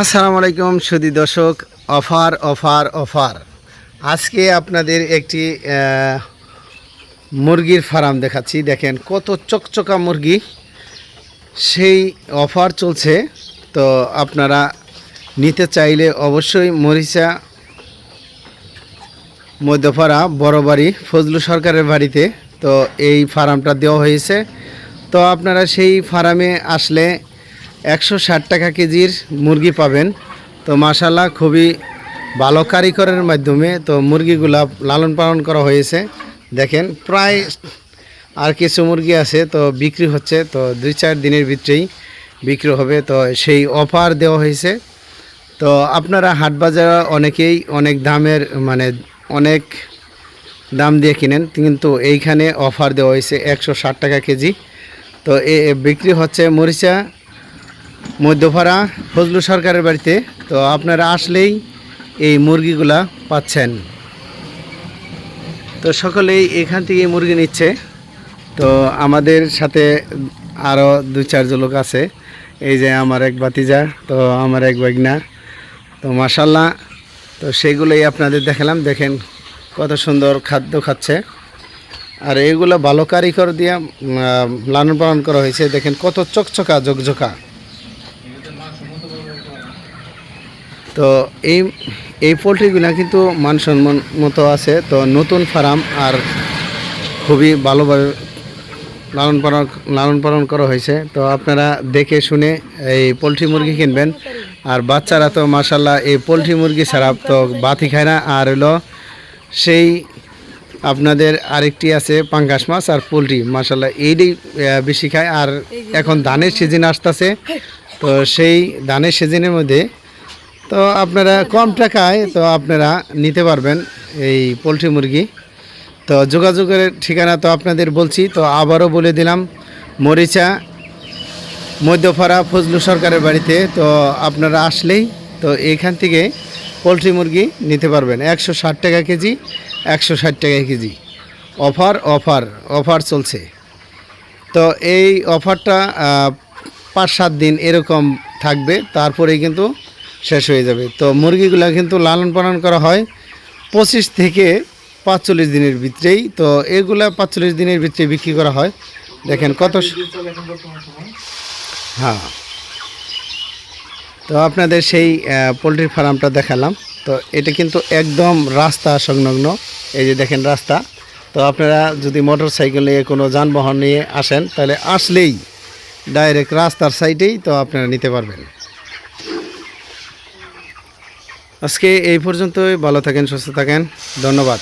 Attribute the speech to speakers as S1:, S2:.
S1: আসসালামু আলাইকুম সুদী দর্শক, অফার অফার অফার। আজকে আপনাদের একটি মুরগির ফার্ম দেখাচ্ছি। দেখেন কত চকচকা মুরগি, সেই অফার চলছে। তো আপনারা নিতে চাইলে অবশ্যই মরিচা, মধ্যপাড়া বড় বাড়ি ফজলু সরকারের বাড়িতে। তো এই ফার্মটা দেওয়া হয়েছে। তো আপনারা সেই ফার্মে আসলে একশো ষাট টাকা কেজির মুরগি পাবেন। তো মাশাল্লাহ খুবই ভালো কারিগরের মাধ্যমে তো মুরগিগুলা লালন পালন করা হয়েছে। দেখেন, প্রায় আর কিছু মুরগি আছে তো বিক্রি হচ্ছে। তো দুই চার দিনের ভিতরেই বিক্রি হবে। তো সেই অফার দেওয়া হয়েছে। তো আপনারা হাট বাজারে অনেকেই অনেক দামের মানে অনেক দাম দিয়ে কিনেন, কিন্তু এইখানে অফার দেওয়া হয়েছে একশো ষাট টাকা কেজি। তো এ এ বিক্রি হচ্ছে মরিচা মধ্যপাড়া ফজলু সরকারের বাড়িতে। তো আপনারা আসলেই এই মুরগিগুলা পাচ্ছেন। তো সকলেই এখান থেকে মুরগি নিচ্ছে। তো আমাদের সাথে আরও দু চারজন লোক আছে। এই যে আমার এক বাতিজা তো আমার এক বাগনা তো মাসাল্লাহ তো সেগুলোই আপনাদের দেখালাম। দেখেন কত সুন্দর খাদ্য খাচ্ছে। আর এগুলো ভালো কারিগর দিয়ে লালন পালন করা হয়েছে। দেখেন কত চকচকা, ঝকঝকা। তো এই এই পোলট্রিগুলো কিন্তু মানসম্মান মতো আছে। তো নতুন ফার্ম আর খুবই ভালোভাবে লালন পালন লালন পালন করা হয়েছে। তো আপনারা দেখে শুনে এই পোলট্রি মুরগি কিনবেন। আর বাচ্চারা তো মাসাল্লাহ এই পোলট্রি মুরগি ছাড়া তো বাতি খায় না। আর হলো সেই আপনাদের আরেকটি আছে পাঙ্গাস মাছ আর পোলট্রি। মাসাল্লাহ এইটাই বেশি খায়। আর এখন ধানের সিজন আসতেছে। তো সেই ধানের সিজনের মধ্যে তো আপনারা কম টাকায় তো আপনারা নিতে পারবেন এই পোলট্রি মুরগি। তো যোগাযোগের ঠিকানা তো আপনাদের বলছি, তো আবারও বলে দিলাম, মরিচা, মধ্যপাড়া ফজলু সরকারের বাড়িতে, তো আপনারা আসলেই তো এখান থেকে পোলট্রি মুরগি নিতে পারবেন। একশো ষাট টাকা কেজি, একশো ষাট টাকা কেজি। অফার অফার অফার চলছে। তো এই অফারটা পাঁচ সাত দিন এরকম থাকবে, তারপরেই কিন্তু শেষ হয়ে যাবে। তো মুরগিগুলো কিন্তু লালন পালন করা হয় পঁচিশ থেকে পাঁচচল্লিশ দিনের ভিতরেই। তো এগুলা পাঁচচল্লিশ দিনের ভিতরে বিক্রি করা হয়। দেখেন কত হ্যাঁ। তো আপনাদের সেই পোলট্রির ফার্মটা দেখালাম। তো এটা কিন্তু একদম রাস্তা সংলগ্ন। এই যে দেখেন রাস্তা। তো আপনারা যদি মোটর সাইকেল নিয়ে কোনো যানবাহন নিয়ে আসেন, তাহলে আসলেই ডাইরেক্ট রাস্তার সাইডেই তো আপনারা নিতে পারবেন। আজকে এই পর্যন্তই ভালো থাকেন সুস্থ থাকেন ধন্যবাদ।